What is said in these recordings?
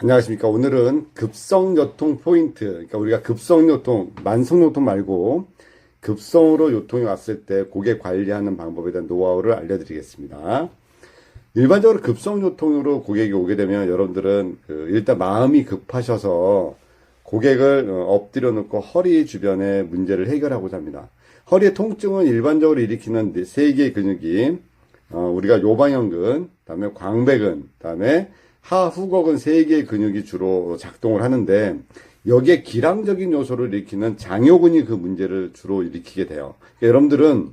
안녕하십니까. 오늘은 급성요통 포인트. 그러니까 우리가 급성요통, 만성요통 말고 급성으로 요통이 왔을 때 고객 관리하는 방법에 대한 노하우를 알려드리겠습니다. 일반적으로 급성요통으로 고객이 오게 되면 여러분들은 그 일단 마음이 급하셔서 고객을 어, 엎드려 놓고 허리 주변의 문제를 해결하고자 합니다. 허리의 통증은 일반적으로 일으키는 네- 세 개의 근육이 어, 우리가 요방형근, 그다음에 광배근, 그다음에 하후곡은 세 개의 근육이 주로 작동을 하는데 여기에 기량적인 요소를 일으키는 장요근이 그 문제를 주로 일으키게 돼요. 그러니까 여러분들은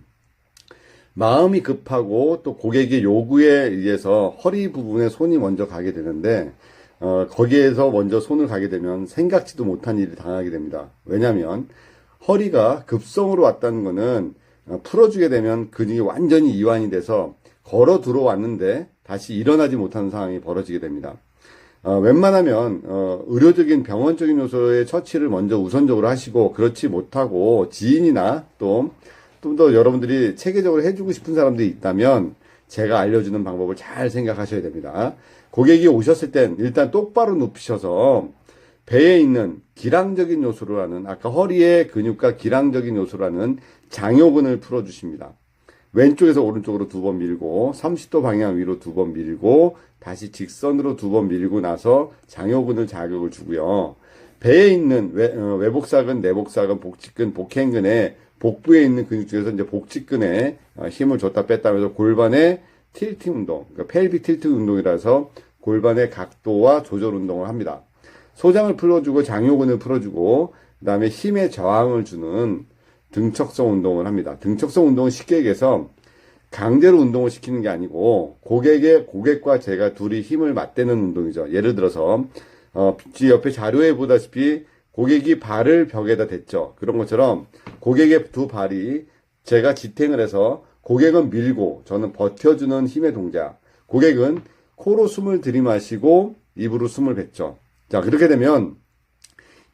마음이 급하고 또 고객의 요구에 의해서 허리 부분에 손이 먼저 가게 되는데 어, 거기에서 먼저 손을 가게 되면 생각지도 못한 일을 당하게 됩니다. 왜냐하면 허리가 급성으로 왔다는 거는 어, 풀어주게 되면 근육이 완전히 이완이 돼서 걸어 들어왔는데 다시 일어나지 못하는 상황이 벌어지게 됩니다. 어, 웬만하면 어, 의료적인 병원적인 요소의 처치를 먼저 우선적으로 하시고 그렇지 못하고 지인이나 또 좀 더 여러분들이 체계적으로 해주고 싶은 사람들이 있다면 제가 알려주는 방법을 잘 생각하셔야 됩니다. 고객이 오셨을 땐 일단 똑바로 눕히셔서 배에 있는 기량적인 요소라는 아까 허리의 근육과 기량적인 요소라는 장요근을 풀어주십니다. 왼쪽에서 오른쪽으로 두 번 밀고 30도 방향 위로 두 번 밀고 다시 직선으로 두 번 밀고 나서 장요근을 자극을 주고요. 배에 있는 외, 어, 외복사근, 내복사근, 복직근, 복행근에 복부에 있는 근육 중에서 이제 복직근에 어, 힘을 줬다 뺐다 하면서 골반의 틸팅 운동, 그러니까 펠빅 틸트 운동이라서 골반의 각도와 조절 운동을 합니다. 소장을 풀어주고 장요근을 풀어주고 그 다음에 힘의 저항을 주는 등척성 운동을 합니다. 등척성 운동은 쉽게 얘기해서 강제로 운동을 시키는 게 아니고 고객의 고객과 제가 둘이 힘을 맞대는 운동이죠. 예를 들어서 어, 뒤 옆에 자료에 보다시피 고객이 발을 벽에다 댔죠. 그런 것처럼 고객의 두 발이 제가 지탱을 해서 고객은 밀고 저는 버텨주는 힘의 동작. 고객은 코로 숨을 들이마시고 입으로 숨을 뱉죠. 자, 그렇게 되면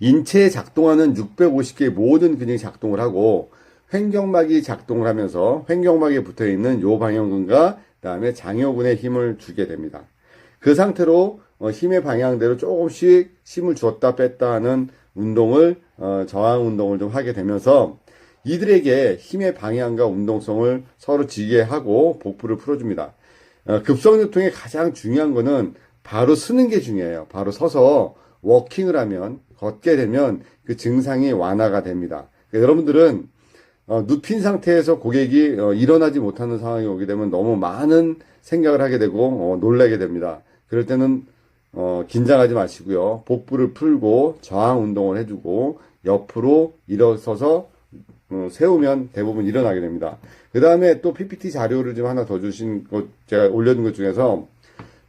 인체에 작동하는 650개의 모든 근육이 작동을 하고 횡격막이 작동을 하면서 횡격막에 붙어 있는 요 방향근과 그다음에 장요근에 힘을 주게 됩니다. 그 상태로 어, 힘의 방향대로 조금씩 힘을 주었다 뺐다 하는 운동을 어, 저항 운동을 좀 하게 되면서 이들에게 힘의 방향과 운동성을 서로 지게 하고 복부를 풀어줍니다. 어, 급성요통의 가장 중요한 거는 바로 쓰는 게 중요해요. 바로 서서 워킹을 하면 걷게 되면 그 증상이 완화가 됩니다. 그러니까 여러분들은 어, 눕힌 상태에서 고객이 어, 일어나지 못하는 상황이 오게 되면 너무 많은 생각을 하게 되고 어, 놀라게 됩니다. 그럴 때는 어, 긴장하지 마시고요. 복부를 풀고 저항 운동을 해주고 옆으로 일어서서 어, 세우면 대부분 일어나게 됩니다. 그 다음에 또 PPT 자료를 좀 하나 더 주신 것 제가 올려둔 것 중에서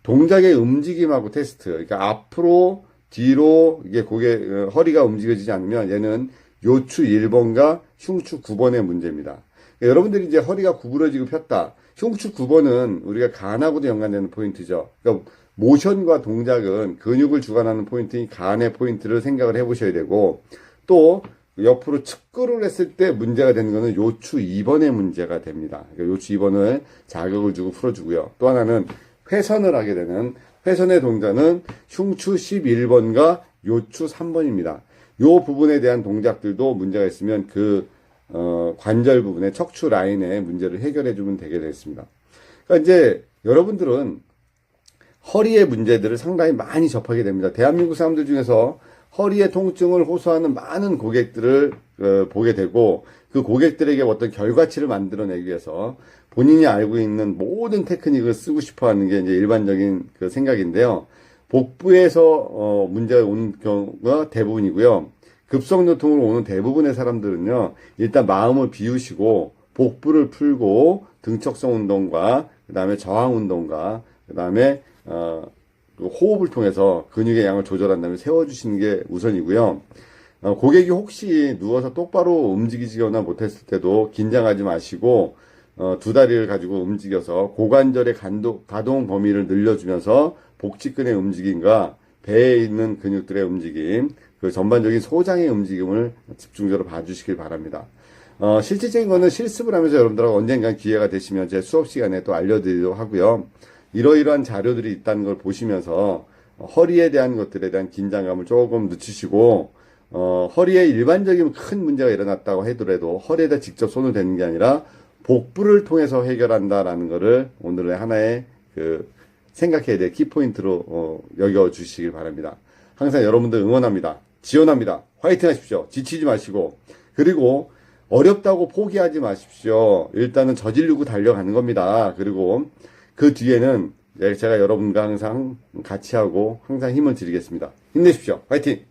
동작의 움직임하고 테스트. 그러니까 앞으로 뒤로 이게 고개 어, 허리가 움직여지지 않으면 얘는 요추 1번과 흉추 9번의 문제입니다. 그러니까 여러분들이 이제 허리가 구부러지고 폈다. 흉추 9번은 우리가 간하고도 연관되는 포인트죠. 그러니까 모션과 동작은 근육을 주관하는 포인트인 간의 포인트를 생각을 해보셔야 되고 또 옆으로 측근을 했을 때 문제가 되는 것은 요추 2번의 문제가 됩니다. 그러니까 요추 2번을 자극을 주고 풀어주고요. 또 하나는 회선을 하게 되는 회선의 동작은 흉추 11번과 요추 3번입니다. 요 부분에 대한 동작들도 문제가 있으면 그 어, 관절 부분의 척추 라인의 문제를 해결해 주면 되게 되겠습니다. 그러니까 이제 여러분들은 허리의 문제들을 상당히 많이 접하게 됩니다. 대한민국 사람들 중에서 허리의 통증을 호소하는 많은 고객들을 어, 보게 되고 그 고객들에게 어떤 결과치를 만들어내기 위해서 본인이 알고 있는 모든 테크닉을 쓰고 싶어 하는 게 이제 일반적인 그 생각인데요. 복부에서 어, 문제가 오는 경우가 대부분이고요. 급성 요통으로 오는 대부분의 사람들은요, 일단 마음을 비우시고 복부를 풀고 등척성 운동과 그 다음에 저항 운동과 그 다음에 어, 그 호흡을 통해서 근육의 양을 조절한 다음에 세워주시는 게 우선이고요. 어, 고객이 혹시 누워서 똑바로 움직이지거나 못했을 때도 긴장하지 마시고 어, 두 다리를 가지고 움직여서 고관절의 가동 범위를 늘려주면서 복직근의 움직임과 배에 있는 근육들의 움직임, 그 전반적인 소장의 움직임을 집중적으로 봐주시길 바랍니다. 어, 실질적인 거는 실습을 하면서 여러분들하고 언젠가 기회가 되시면 제 수업 시간에 또 알려드리도록 하고요. 이러이러한 자료들이 있다는 걸 보시면서 허리에 대한 것들에 대한 긴장감을 조금 늦추시고 어, 허리에 일반적인 큰 문제가 일어났다고 하더라도 허리에다 직접 손을 대는 게 아니라 복부를 통해서 해결한다라는 것을 오늘의 하나의 그 생각해야 될 키포인트로 어, 여겨 주시길 바랍니다. 항상 여러분들 응원합니다. 지원합니다. 화이팅 하십시오. 지치지 마시고 그리고 어렵다고 포기하지 마십시오. 일단은 저지르고 달려가는 겁니다. 그리고 그 뒤에는 제가 여러분과 항상 같이 하고 항상 힘을 드리겠습니다. 힘내십시오. 화이팅!